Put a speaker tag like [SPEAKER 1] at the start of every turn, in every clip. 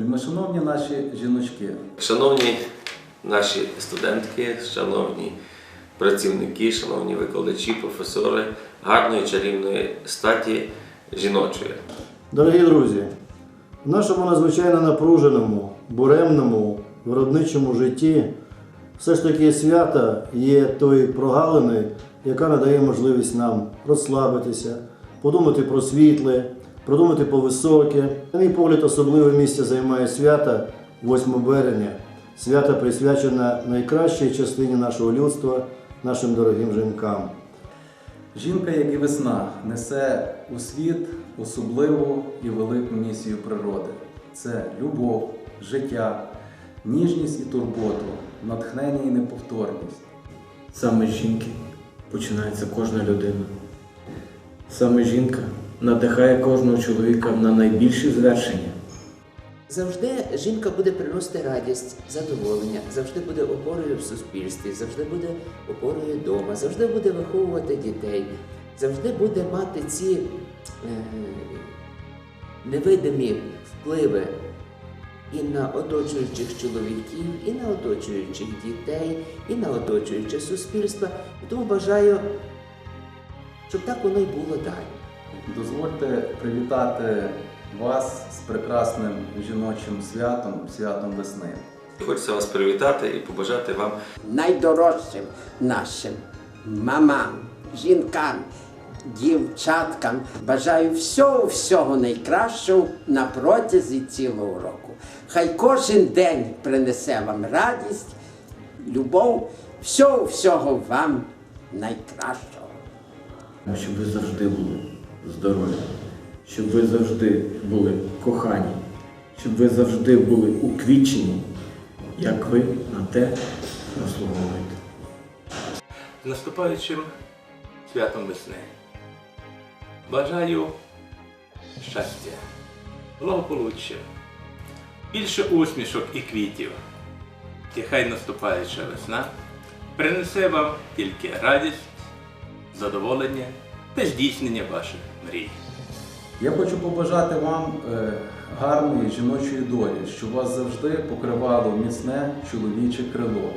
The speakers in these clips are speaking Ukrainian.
[SPEAKER 1] Вельмишановні наші жіночки,
[SPEAKER 2] Шановні наші студентки, шановні працівники, шановні викладачі, професори гарної чарівної статі жіночої.
[SPEAKER 3] Дорогі друзі, в нашому надзвичайно напруженому, буремному, виробничому житті все ж таки свята є тою прогалиною, яка надає можливість нам розслабитися, подумати про світле, продумати по високе. На мій погляд, особливе місце займає свята 8 березня, свята присвячена найкращій частині нашого людства, нашим дорогим жінкам.
[SPEAKER 1] жінка, як і весна, несе у світ особливу і велику місію природи. Це любов, життя, ніжність і турботу, натхнення і неповторність.
[SPEAKER 4] Саме з жінки починається кожна людина. Саме жінка надихає кожного чоловіка на найбільші звершення.
[SPEAKER 5] Завжди жінка буде приносити радість, задоволення, завжди буде опорою в суспільстві, завжди буде опорою вдома, завжди буде виховувати дітей, завжди буде мати ці е, невидимі впливи і на оточуючих чоловіків, і на оточуючих дітей, і на оточуюче суспільство. Тому бажаю, щоб так воно й було далі.
[SPEAKER 1] Дозвольте привітати вас з прекрасним жіночим святом, святом весни.
[SPEAKER 2] Хочеться вас привітати і побажати вам
[SPEAKER 6] найдорожчим нашим мамам, жінкам, дівчаткам бажаю всього всього найкращого на протязі цілого року. Хай кожен день принесе вам радість, любов, всього всього вам найкращого.
[SPEAKER 4] Щоб ви завжди були здорові, щоб ви завжди були кохані, щоб ви завжди були уквічені, як ви на те заслуговуєте.
[SPEAKER 7] з наступаючим святом весни. Бажаю щастя, благополуччя, більше усмішок і квітів. І хай наступаюча весна принесе вам тільки радість, задоволення та здійснення ваших мрій.
[SPEAKER 1] Я хочу побажати вам е, гарної жіночої долі, щоб вас завжди покривало міцне чоловіче крило.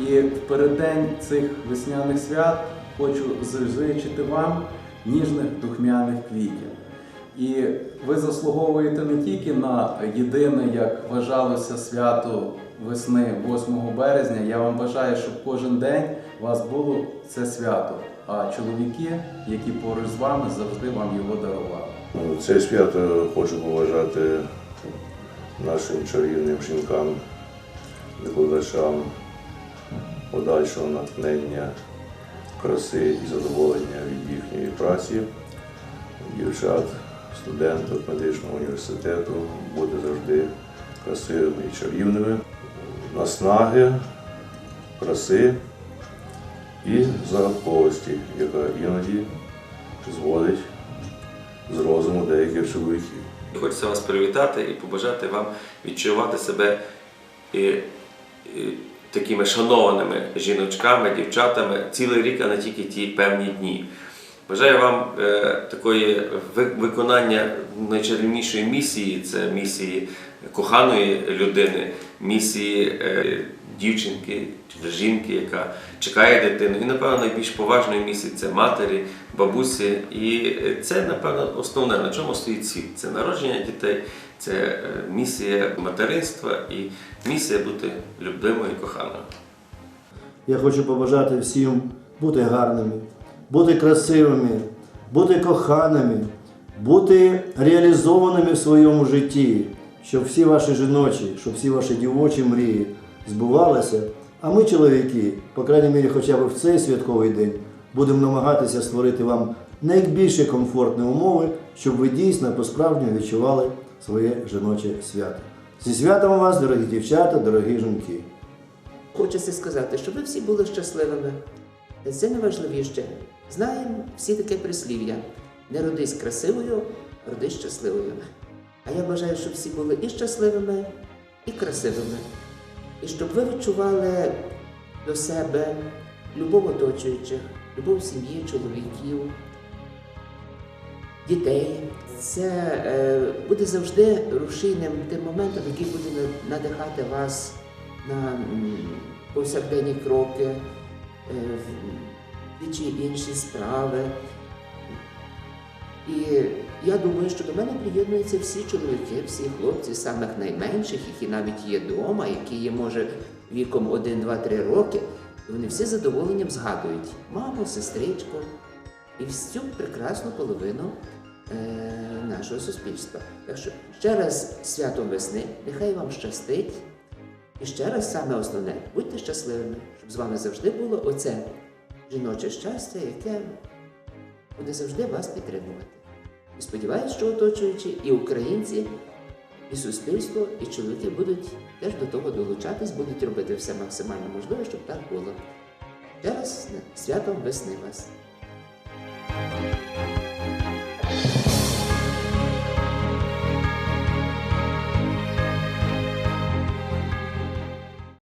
[SPEAKER 1] І в переддень цих весняних свят хочу зичити вам ніжних духмяних квітів. І ви заслуговуєте не тільки на єдине, як вважалося свято весни 8 березня. Я вам бажаю, щоб кожен день у вас було це свято, а чоловіки, які поруч з вами, завжди вам його дарували.
[SPEAKER 8] Це свято хочу побажати нашим чарівним жінкам, викладачам подальшого натхнення, краси і задоволення від їхньої праці, дівчат, студенток медичного університету бути завжди красивими і чарівними, наснаги, краси і загадковості, яка іноді зводить з розуму деяких чоловіків.
[SPEAKER 2] Хочеться вас привітати і побажати вам відчувати себе і, і такими шанованими жіночками, дівчатами цілий рік, а не тільки ті певні дні. Бажаю вам е, такої виконання найчарівнішої місії це місії коханої людини, місії е, дівчинки чи жінки, яка чекає дитину. І, напевно, найбільш поважною місії це матері, бабусі. І це, напевно, основне, на чому стоїть світ. Це народження дітей, це е, місія материнства і місія бути любимою і коханою.
[SPEAKER 3] Я хочу побажати всім бути гарними, бути красивими, бути коханими, бути реалізованими в своєму житті, щоб всі ваші жіночі, щоб всі ваші дівочі мрії збувалися. А ми, чоловіки, по крайній мірі, хоча б в цей святковий день, будемо намагатися створити вам найбільші комфортні умови, щоб ви дійсно по-справжньому відчували своє жіноче свято. Зі святом вас, дорогі дівчата, дорогі жінки!
[SPEAKER 5] Хочеться сказати, щоб ви всі були щасливими. Це найважливіше. Знаємо всі таке прислів'я. Не родись красивою, родись щасливою. А я бажаю, щоб всі були і щасливими, і красивими. І щоб ви відчували до себе любов оточуючих, любов сім'ї, чоловіків, дітей. Це е, буде завжди рушійним тим моментом, який буде надихати вас на повсякденні кроки, е, в ті чи інші справи. І я думаю, що до мене приєднуються всі чоловіки, всі хлопці, самих найменших, які навіть є вдома, які є, може, віком 1, 2, 3 роки. І вони всі задоволенням згадують маму, сестричку і всю прекрасну половину е, нашого суспільства. Так що ще раз святом весни, нехай вам щастить. І ще раз саме основне, будьте щасливими, щоб з вами завжди було оце жіноче щастя, яке буде завжди вас підтримувати. І сподіваюся, що оточуючи і українці, і суспільство, і чоловіки будуть теж до того долучатись, будуть робити все максимально можливе, щоб так було. Ще раз святом весни вас.